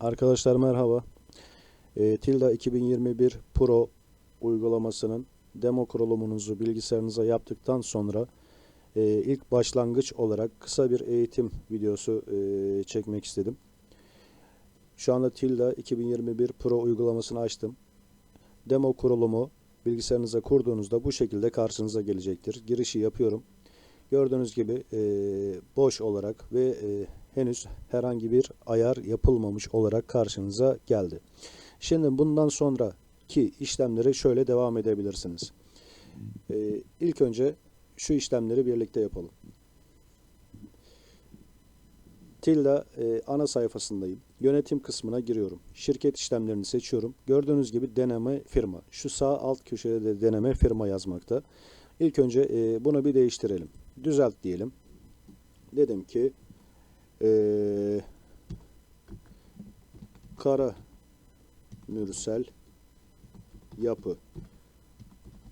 Arkadaşlar merhaba. E, Tilda 2021 Pro uygulamasının demo kurulumunuzu bilgisayarınıza yaptıktan sonra e, ilk başlangıç olarak kısa bir eğitim videosu e, çekmek istedim. Şu anda Tilda 2021 Pro uygulamasını açtım. Demo kurulumu bilgisayarınıza kurduğunuzda bu şekilde karşınıza gelecektir. Girişi yapıyorum. Gördüğünüz gibi e, boş olarak ve e, henüz herhangi bir ayar yapılmamış olarak karşınıza geldi. Şimdi bundan sonraki işlemleri şöyle devam edebilirsiniz. E, ilk önce şu işlemleri birlikte yapalım. Tilda e, ana sayfasındayım. Yönetim kısmına giriyorum. Şirket işlemlerini seçiyorum. Gördüğünüz gibi deneme firma. Şu sağ alt köşede de deneme firma yazmakta. İlk önce e, bunu bir değiştirelim. Düzelt diyelim. Dedim ki e, kara mürsel yapı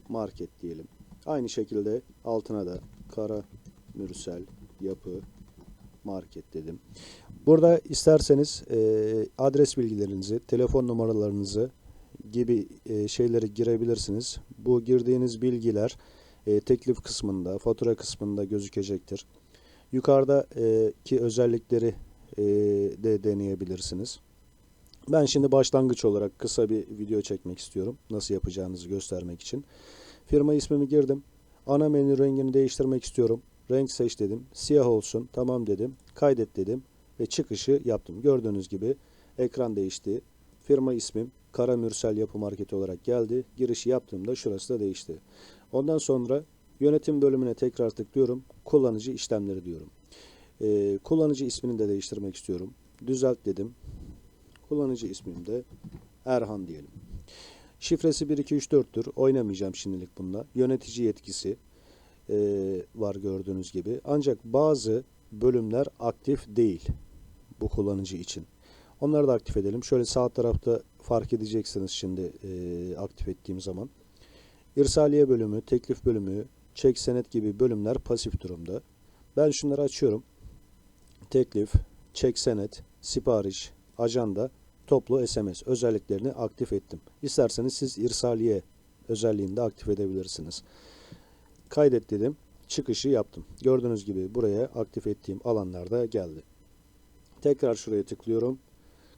market diyelim. Aynı şekilde altına da kara mürsel yapı market dedim. Burada isterseniz e, adres bilgilerinizi, telefon numaralarınızı gibi e, şeyleri girebilirsiniz. Bu girdiğiniz bilgiler e, teklif kısmında, fatura kısmında gözükecektir. Yukarıdaki özellikleri e, de deneyebilirsiniz. Ben şimdi başlangıç olarak kısa bir video çekmek istiyorum. Nasıl yapacağınızı göstermek için. Firma ismimi girdim. Ana menü rengini değiştirmek istiyorum. Renk seç dedim. Siyah olsun. Tamam dedim. Kaydet dedim. Ve çıkışı yaptım. Gördüğünüz gibi ekran değişti. Firma ismim Kara Mürsel Yapı Marketi olarak geldi. Girişi yaptığımda şurası da değişti. Ondan sonra yönetim bölümüne tekrar tıklıyorum. Kullanıcı işlemleri diyorum. Ee, kullanıcı ismini de değiştirmek istiyorum. Düzelt dedim. Kullanıcı ismim de Erhan diyelim. Şifresi 1234'tür. Oynamayacağım şimdilik bunda. Yönetici yetkisi e, var gördüğünüz gibi. Ancak bazı bölümler aktif değil bu kullanıcı için. Onları da aktif edelim. Şöyle sağ tarafta fark edeceksiniz şimdi e, aktif ettiğim zaman. İrsaliye bölümü, teklif bölümü, çek senet gibi bölümler pasif durumda. Ben şunları açıyorum. Teklif, çek senet, sipariş, ajanda, toplu SMS özelliklerini aktif ettim. İsterseniz siz irsaliye özelliğini de aktif edebilirsiniz. Kaydet dedim. Çıkışı yaptım. Gördüğünüz gibi buraya aktif ettiğim alanlarda geldi. Tekrar şuraya tıklıyorum.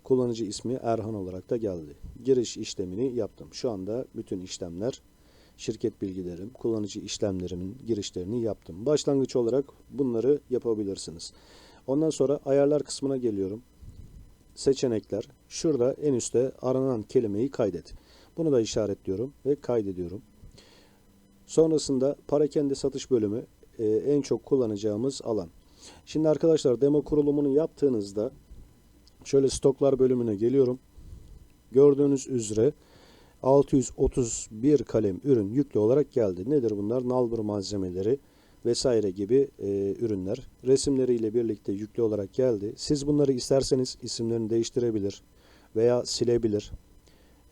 Kullanıcı ismi Erhan olarak da geldi. Giriş işlemini yaptım. Şu anda bütün işlemler şirket bilgilerim, kullanıcı işlemlerimin girişlerini yaptım. Başlangıç olarak bunları yapabilirsiniz. Ondan sonra ayarlar kısmına geliyorum. Seçenekler. Şurada en üstte aranan kelimeyi kaydet. Bunu da işaretliyorum ve kaydediyorum. Sonrasında parakende satış bölümü e, en çok kullanacağımız alan. Şimdi arkadaşlar demo kurulumunu yaptığınızda şöyle stoklar bölümüne geliyorum. Gördüğünüz üzere 631 kalem ürün yüklü olarak geldi. Nedir bunlar? Nalbur malzemeleri vesaire gibi e, ürünler. Resimleriyle birlikte yüklü olarak geldi. Siz bunları isterseniz isimlerini değiştirebilir veya silebilir.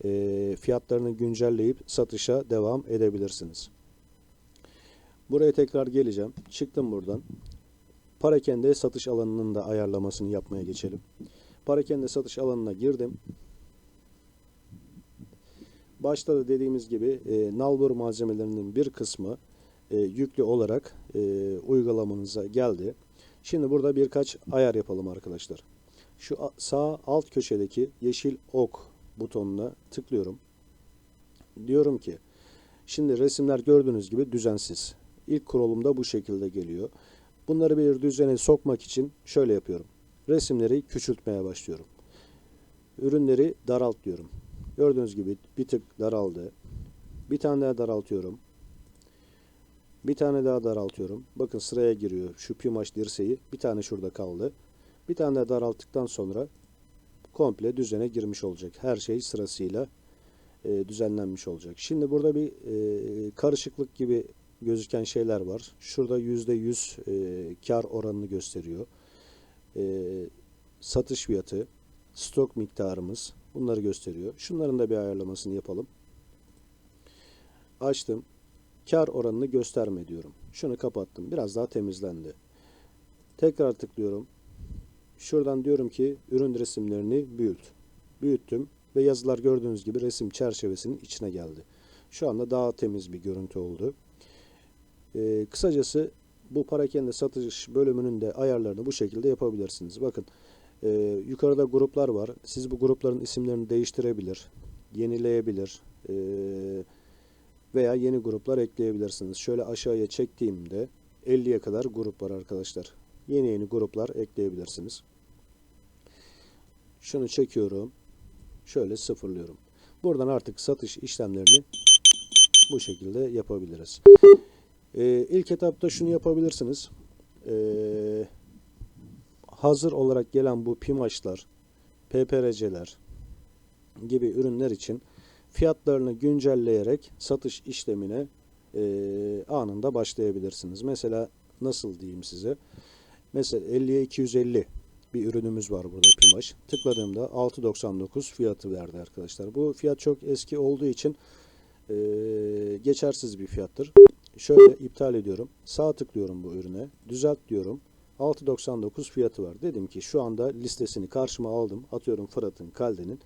E, fiyatlarını güncelleyip satışa devam edebilirsiniz. Buraya tekrar geleceğim. Çıktım buradan. Parakende satış alanının da ayarlamasını yapmaya geçelim. Parakende satış alanına girdim. Başta da dediğimiz gibi e, nalbur malzemelerinin bir kısmı e, yüklü olarak e, uygulamanıza geldi. Şimdi burada birkaç ayar yapalım arkadaşlar. Şu sağ alt köşedeki yeşil ok butonuna tıklıyorum. Diyorum ki şimdi resimler gördüğünüz gibi düzensiz. İlk kurulumda bu şekilde geliyor. Bunları bir düzene sokmak için şöyle yapıyorum. Resimleri küçültmeye başlıyorum. Ürünleri daralt diyorum. Gördüğünüz gibi bir tık daraldı. Bir tane daha daraltıyorum. Bir tane daha daraltıyorum. Bakın sıraya giriyor. Şu pimaş dirseği bir tane şurada kaldı. Bir tane daha daralttıktan sonra komple düzene girmiş olacak. Her şey sırasıyla e, düzenlenmiş olacak. Şimdi burada bir e, karışıklık gibi gözüken şeyler var. Şurada %100 e, kar oranını gösteriyor. E, satış fiyatı, stok miktarımız bunları gösteriyor. Şunların da bir ayarlamasını yapalım. Açtım. Kar oranını gösterme diyorum. Şunu kapattım. Biraz daha temizlendi. Tekrar tıklıyorum. Şuradan diyorum ki ürün resimlerini büyüt. Büyüttüm ve yazılar gördüğünüz gibi resim çerçevesinin içine geldi. Şu anda daha temiz bir görüntü oldu. Ee, kısacası bu parakende satış bölümünün de ayarlarını bu şekilde yapabilirsiniz. Bakın e, yukarıda gruplar var. Siz bu grupların isimlerini değiştirebilir, yenileyebilir e, veya yeni gruplar ekleyebilirsiniz. Şöyle aşağıya çektiğimde 50'ye kadar grup var arkadaşlar. Yeni yeni gruplar ekleyebilirsiniz. Şunu çekiyorum. Şöyle sıfırlıyorum. Buradan artık satış işlemlerini bu şekilde yapabiliriz. Ee, ilk etapta şunu yapabilirsiniz. Ee, hazır olarak gelen bu pimaçlar, PPRC'ler gibi ürünler için fiyatlarını güncelleyerek satış işlemine e, anında başlayabilirsiniz. Mesela nasıl diyeyim size? Mesela 50'ye 250 bir ürünümüz var burada Pimaş. Tıkladığımda 6.99 fiyatı verdi arkadaşlar. Bu fiyat çok eski olduğu için e, geçersiz bir fiyattır. Şöyle iptal ediyorum. Sağ tıklıyorum bu ürüne. Düzelt diyorum. 6.99 fiyatı var. Dedim ki şu anda listesini karşıma aldım. Atıyorum Fırat'ın, Kalde'nin.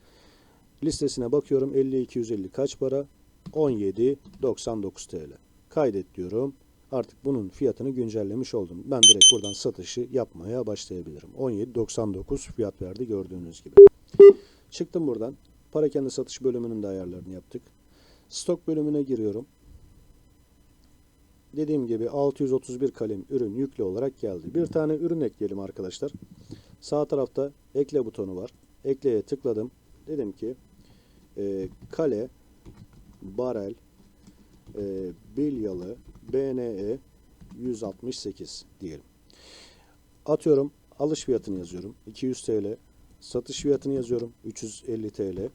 Listesine bakıyorum 50-250 kaç para? 17.99 TL. Kaydet diyorum. Artık bunun fiyatını güncellemiş oldum. Ben direkt buradan satışı yapmaya başlayabilirim. 17.99 fiyat verdi gördüğünüz gibi. Çıktım buradan. Parakende satış bölümünün de ayarlarını yaptık. Stok bölümüne giriyorum. Dediğim gibi 631 kalem ürün yüklü olarak geldi. Bir tane ürün ekleyelim arkadaşlar. Sağ tarafta ekle butonu var. Ekleye tıkladım. Dedim ki e, kale, barel, e, bilyalı, BNE 168 diyelim. Atıyorum alış fiyatını yazıyorum 200 TL. Satış fiyatını yazıyorum 350 TL.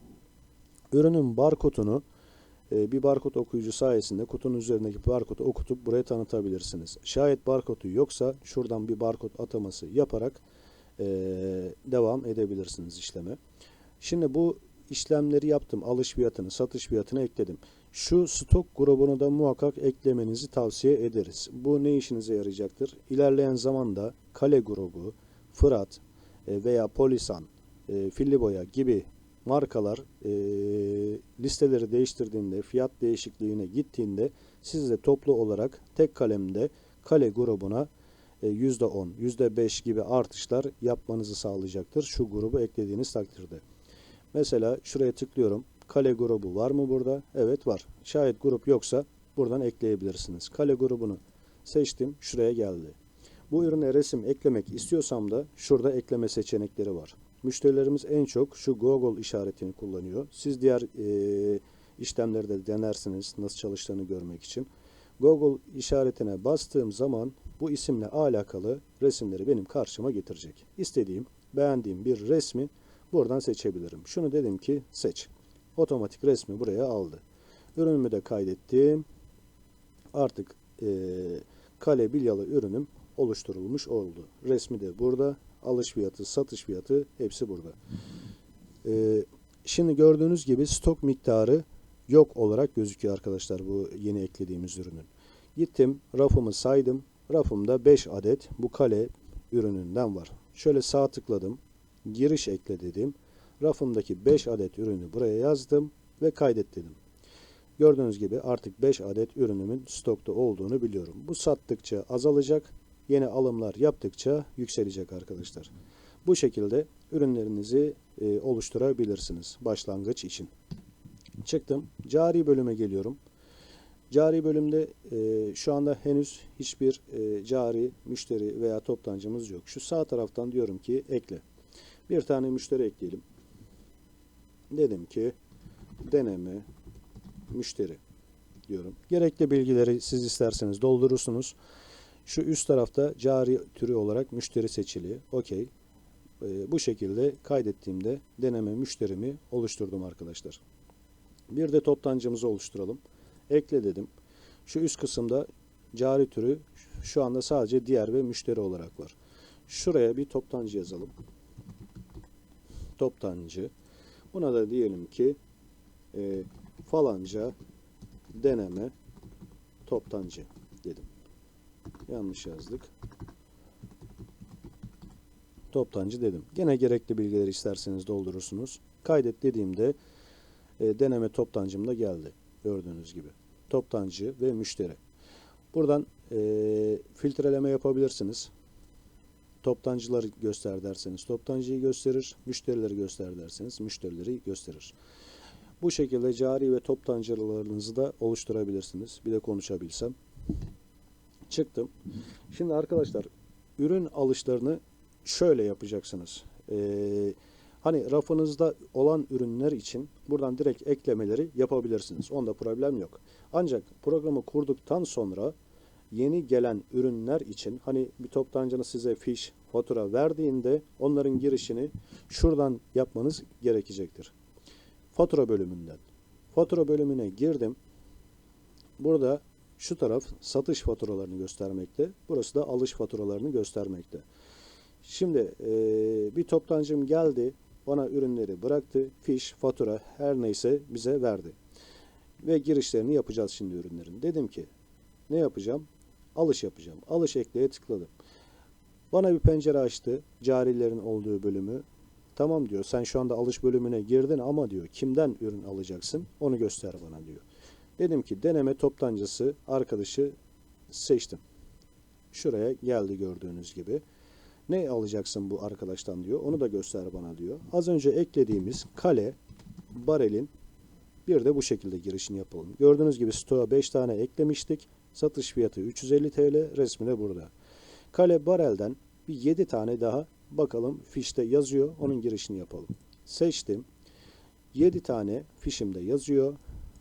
Ürünün barkodunu bir barkod okuyucu sayesinde kutunun üzerindeki barkodu okutup buraya tanıtabilirsiniz. Şayet barkodu yoksa şuradan bir barkod ataması yaparak e, devam edebilirsiniz işleme. Şimdi bu işlemleri yaptım. Alış fiyatını, satış fiyatını ekledim. Şu stok grubunu da muhakkak eklemenizi tavsiye ederiz. Bu ne işinize yarayacaktır? İlerleyen zamanda Kale grubu, Fırat e, veya Polisan, e, Filliboya gibi markalar e, listeleri değiştirdiğinde, fiyat değişikliğine gittiğinde siz de toplu olarak tek kalemde Kale grubuna %10, %5 gibi artışlar yapmanızı sağlayacaktır. Şu grubu eklediğiniz takdirde. Mesela şuraya tıklıyorum. Kale grubu var mı burada? Evet var. Şayet grup yoksa buradan ekleyebilirsiniz. Kale grubunu seçtim. Şuraya geldi. Bu ürüne resim eklemek istiyorsam da şurada ekleme seçenekleri var. Müşterilerimiz en çok şu Google işaretini kullanıyor. Siz diğer e, işlemleri de denersiniz nasıl çalıştığını görmek için. Google işaretine bastığım zaman bu isimle alakalı resimleri benim karşıma getirecek. İstediğim, beğendiğim bir resmi buradan seçebilirim. Şunu dedim ki seç. Otomatik resmi buraya aldı. Ürünümü de kaydettim. Artık e, kale bilyalı ürünüm oluşturulmuş oldu. Resmi de burada. Alış fiyatı, satış fiyatı hepsi burada. E, şimdi gördüğünüz gibi stok miktarı yok olarak gözüküyor arkadaşlar bu yeni eklediğimiz ürünün. Gittim rafımı saydım. Rafımda 5 adet bu kale ürününden var. Şöyle sağ tıkladım. Giriş ekle dedim. Rafımdaki 5 adet ürünü buraya yazdım ve kaydet dedim. Gördüğünüz gibi artık 5 adet ürünümün stokta olduğunu biliyorum. Bu sattıkça azalacak, yeni alımlar yaptıkça yükselecek arkadaşlar. Bu şekilde ürünlerinizi e, oluşturabilirsiniz başlangıç için. Çıktım. Cari bölüme geliyorum. Cari bölümde e, şu anda henüz hiçbir e, cari müşteri veya toptancımız yok. Şu sağ taraftan diyorum ki ekle. Bir tane müşteri ekleyelim. Dedim ki deneme müşteri diyorum. Gerekli bilgileri siz isterseniz doldurursunuz. Şu üst tarafta cari türü olarak müşteri seçili. Okey. E, bu şekilde kaydettiğimde deneme müşterimi oluşturdum arkadaşlar. Bir de toptancımızı oluşturalım. Ekle dedim. Şu üst kısımda cari türü şu anda sadece diğer ve müşteri olarak var. Şuraya bir toptancı yazalım. Toptancı. Buna da diyelim ki e, falanca deneme toptancı dedim. Yanlış yazdık. toptancı dedim. Gene gerekli bilgileri isterseniz doldurursunuz. Kaydet dediğimde e, deneme toptancım da geldi. Gördüğünüz gibi. Toptancı ve müşteri. Buradan e, filtreleme yapabilirsiniz. Toptancıları göster derseniz toptancıyı gösterir. Müşterileri göster derseniz müşterileri gösterir. Bu şekilde cari ve toptancılarınızı da oluşturabilirsiniz. Bir de konuşabilsem. Çıktım. Şimdi arkadaşlar ürün alışlarını şöyle yapacaksınız. Ee, hani rafınızda olan ürünler için buradan direkt eklemeleri yapabilirsiniz. Onda problem yok. Ancak programı kurduktan sonra yeni gelen ürünler için hani bir toptancının size fiş, fatura verdiğinde onların girişini şuradan yapmanız gerekecektir. Fatura bölümünden. Fatura bölümüne girdim. Burada şu taraf satış faturalarını göstermekte. Burası da alış faturalarını göstermekte. Şimdi e, bir toptancım geldi. Bana ürünleri bıraktı. Fiş, fatura her neyse bize verdi. Ve girişlerini yapacağız şimdi ürünlerin. Dedim ki ne yapacağım? Alış yapacağım. Alış ekleye tıkladım. Bana bir pencere açtı. Carilerin olduğu bölümü. Tamam diyor. Sen şu anda alış bölümüne girdin ama diyor kimden ürün alacaksın? Onu göster bana diyor. Dedim ki deneme toptancısı arkadaşı seçtim. Şuraya geldi gördüğünüz gibi. Ne alacaksın bu arkadaştan diyor. Onu da göster bana diyor. Az önce eklediğimiz kale, barelin bir de bu şekilde girişini yapalım. Gördüğünüz gibi stoğa 5 tane eklemiştik. Satış fiyatı 350 TL. Resmi de burada. Kale barelden bir 7 tane daha bakalım fişte yazıyor. Onun girişini yapalım. Seçtim. 7 tane fişimde yazıyor.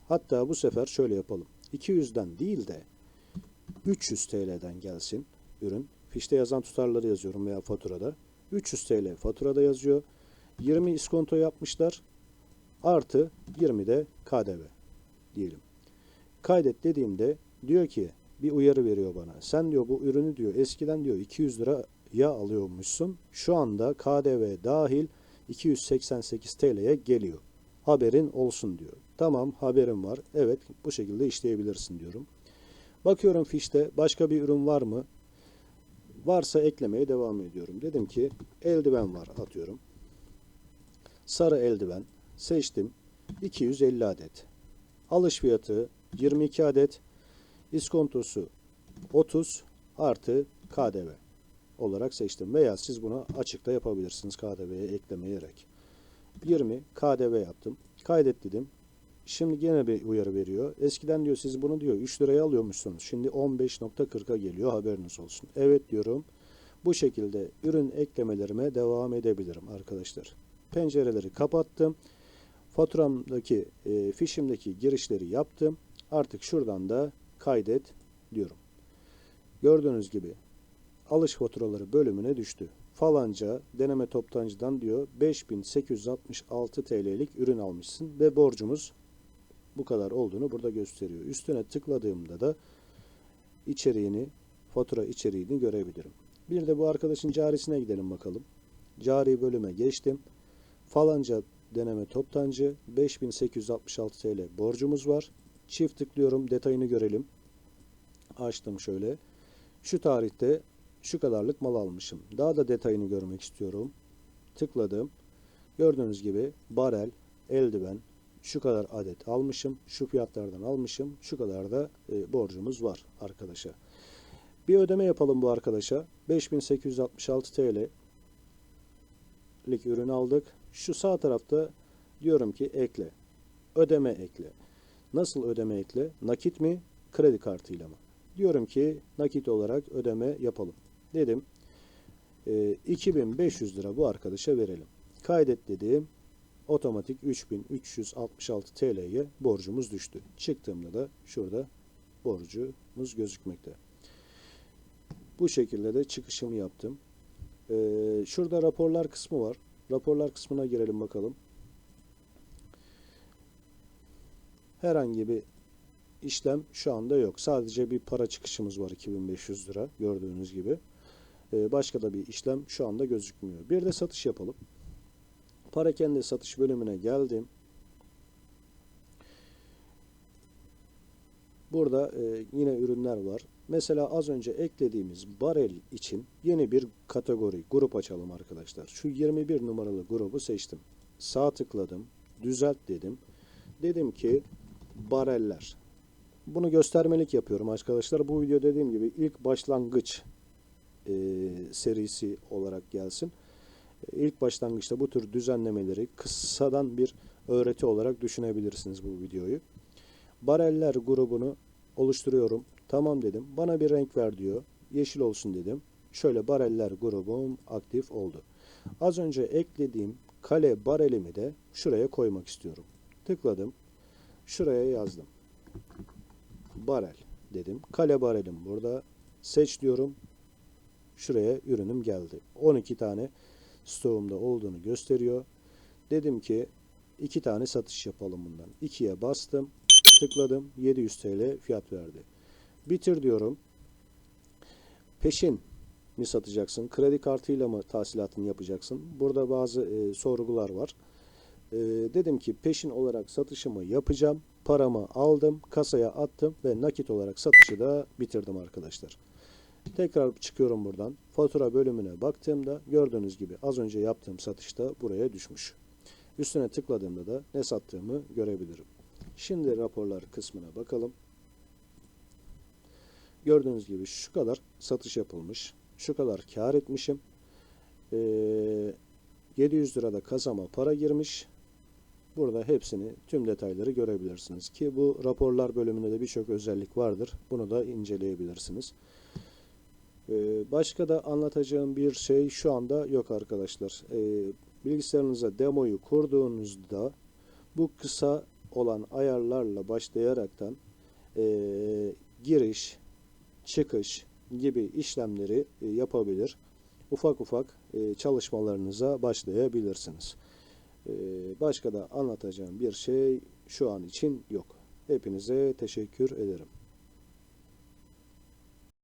Hatta bu sefer şöyle yapalım. 200'den değil de 300 TL'den gelsin ürün. Fişte yazan tutarları yazıyorum veya faturada. 300 TL faturada yazıyor. 20 iskonto yapmışlar. Artı 20 de KDV diyelim. Kaydet dediğimde diyor ki bir uyarı veriyor bana. Sen diyor bu ürünü diyor eskiden diyor 200 liraya alıyormuşsun. Şu anda KDV dahil 288 TL'ye geliyor. Haberin olsun diyor. Tamam haberim var. Evet bu şekilde işleyebilirsin diyorum. Bakıyorum fişte başka bir ürün var mı? Varsa eklemeye devam ediyorum. Dedim ki eldiven var atıyorum. Sarı eldiven seçtim. 250 adet. Alış fiyatı 22 adet. İskontosu 30 artı KDV olarak seçtim. Veya siz bunu açıkta yapabilirsiniz KDV'ye eklemeyerek. 20 KDV yaptım. Kaydet dedim. Şimdi gene bir uyarı veriyor. Eskiden diyor siz bunu diyor 3 liraya alıyormuşsunuz. Şimdi 15.40'a geliyor haberiniz olsun. Evet diyorum. Bu şekilde ürün eklemelerime devam edebilirim arkadaşlar. Pencereleri kapattım. Faturamdaki, e, fişimdeki girişleri yaptım. Artık şuradan da kaydet diyorum. Gördüğünüz gibi alış faturaları bölümüne düştü. Falanca deneme toptancıdan diyor 5866 TL'lik ürün almışsın ve borcumuz bu kadar olduğunu burada gösteriyor. Üstüne tıkladığımda da içeriğini, fatura içeriğini görebilirim. Bir de bu arkadaşın carisine gidelim bakalım. Cari bölüme geçtim. Falanca deneme toptancı 5866 TL borcumuz var. Çift tıklıyorum detayını görelim. Açtım şöyle. Şu tarihte şu kadarlık mal almışım. Daha da detayını görmek istiyorum. Tıkladım. Gördüğünüz gibi barel, eldiven, şu kadar adet almışım, şu fiyatlardan almışım, şu kadar da e, borcumuz var arkadaşa. Bir ödeme yapalım bu arkadaşa. 5866 TL lik ürün aldık. Şu sağ tarafta diyorum ki ekle. Ödeme ekle. Nasıl ödeme ekle? Nakit mi? Kredi kartıyla mı? Diyorum ki nakit olarak ödeme yapalım. Dedim. E, 2500 lira bu arkadaşa verelim. Kaydet dediğim otomatik 3366 TL'ye borcumuz düştü. Çıktığımda da şurada borcumuz gözükmekte. Bu şekilde de çıkışımı yaptım. Ee, şurada raporlar kısmı var. Raporlar kısmına girelim bakalım. Herhangi bir işlem şu anda yok. Sadece bir para çıkışımız var 2500 lira gördüğünüz gibi. Ee, başka da bir işlem şu anda gözükmüyor. Bir de satış yapalım. Para kendi satış bölümüne geldim. Burada e, yine ürünler var. Mesela az önce eklediğimiz barel için yeni bir kategori, grup açalım arkadaşlar. Şu 21 numaralı grubu seçtim. Sağ tıkladım, düzelt dedim. Dedim ki bareller. Bunu göstermelik yapıyorum arkadaşlar. Bu video dediğim gibi ilk başlangıç e, serisi olarak gelsin. E, İlk başlangıçta bu tür düzenlemeleri kısadan bir öğreti olarak düşünebilirsiniz bu videoyu. Bareller grubunu oluşturuyorum. Tamam dedim. Bana bir renk ver diyor. Yeşil olsun dedim. Şöyle bareller grubum aktif oldu. Az önce eklediğim kale barelimi de şuraya koymak istiyorum. Tıkladım. Şuraya yazdım. Barel dedim. Kale barelim burada. Seç diyorum. Şuraya ürünüm geldi. 12 tane stoğumda olduğunu gösteriyor. Dedim ki iki tane satış yapalım bundan. 2'ye bastım. Tıkladım. 700 TL fiyat verdi. Bitir diyorum. Peşin mi satacaksın? Kredi kartıyla mı tahsilatını yapacaksın? Burada bazı e, sorgular var. E, dedim ki peşin olarak satışımı yapacağım. Paramı aldım, kasaya attım ve nakit olarak satışı da bitirdim arkadaşlar. Tekrar çıkıyorum buradan. Fatura bölümüne baktığımda gördüğünüz gibi az önce yaptığım satışta buraya düşmüş. Üstüne tıkladığımda da ne sattığımı görebilirim. Şimdi raporlar kısmına bakalım. Gördüğünüz gibi şu kadar satış yapılmış. Şu kadar kar etmişim. Ee, 700 lirada kazama para girmiş. Burada hepsini tüm detayları görebilirsiniz ki bu raporlar bölümünde de birçok özellik vardır. Bunu da inceleyebilirsiniz. Ee, Başka da anlatacağım bir şey şu anda yok arkadaşlar. Ee, Bilgisayarınıza demoyu kurduğunuzda bu kısa olan ayarlarla başlayaraktan ee, giriş, çıkış gibi işlemleri e, yapabilir. Ufak ufak e, çalışmalarınıza başlayabilirsiniz. Başka da anlatacağım bir şey şu an için yok. Hepinize teşekkür ederim.